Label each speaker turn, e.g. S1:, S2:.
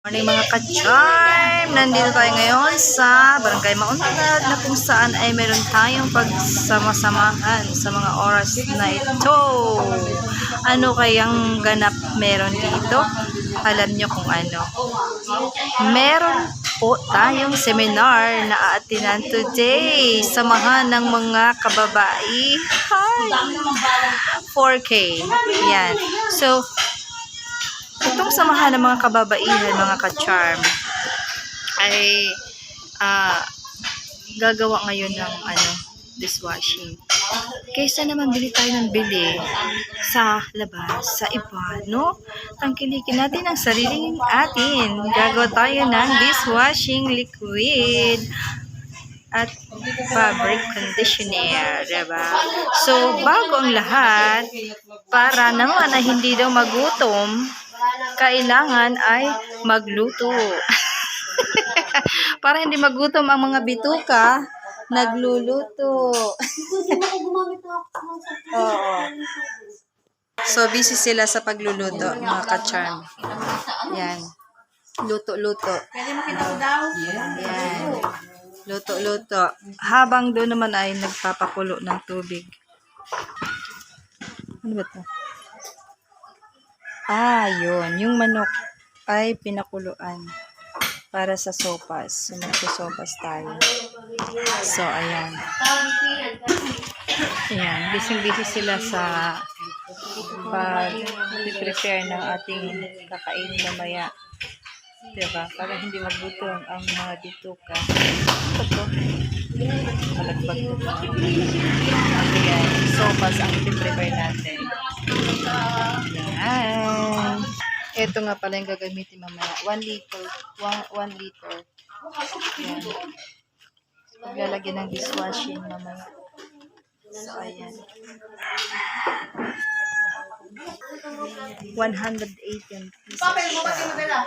S1: Morning mga ka-charm! Nandito tayo ngayon sa Barangay Mauntad na kung saan ay meron tayong pagsama-samahan sa mga oras na ito. Ano kayang ganap meron dito? Alam nyo kung ano. Meron po tayong seminar na aatinan today. Samahan ng mga kababae. Hi! 4K. Yan. So, itong samahan ng mga kababaihan, mga ka-charm, ay ah, gagawa ngayon ng ano, dishwashing. Kaysa naman bili tayo ng bili sa labas, sa iba, no? Tangkilikin natin ang sariling atin. Gagawa tayo ng dishwashing liquid at fabric conditioner, diba? So, bago ang lahat, para naman na hindi daw magutom, kailangan ay magluto. para hindi magutom ang mga bituka, nagluluto. Oo. So, busy sila sa pagluluto, mga ka-charm. Yan. Luto-luto. Yan. Luto-luto. Habang doon naman ay nagpapakulo ng tubig. Ano ba to? Ah, yun. Yung manok ay pinakuluan para sa sopas. So, magsusopas tayo. So, ayan. Ayan. Busy-busy sila sa pag-prepare ng ating kakainin mamaya. Diba? Para hindi magutom ang mga bituka. Ito to. Palagbag ko. Ayan. Sopas ang prepare natin. Ito nga pala yung gagamitin mamaya. 1 liter. 1 liter. Ayan. Paglalagyan ng dishwashing mamaya. So, ayan. 180 pieces siya.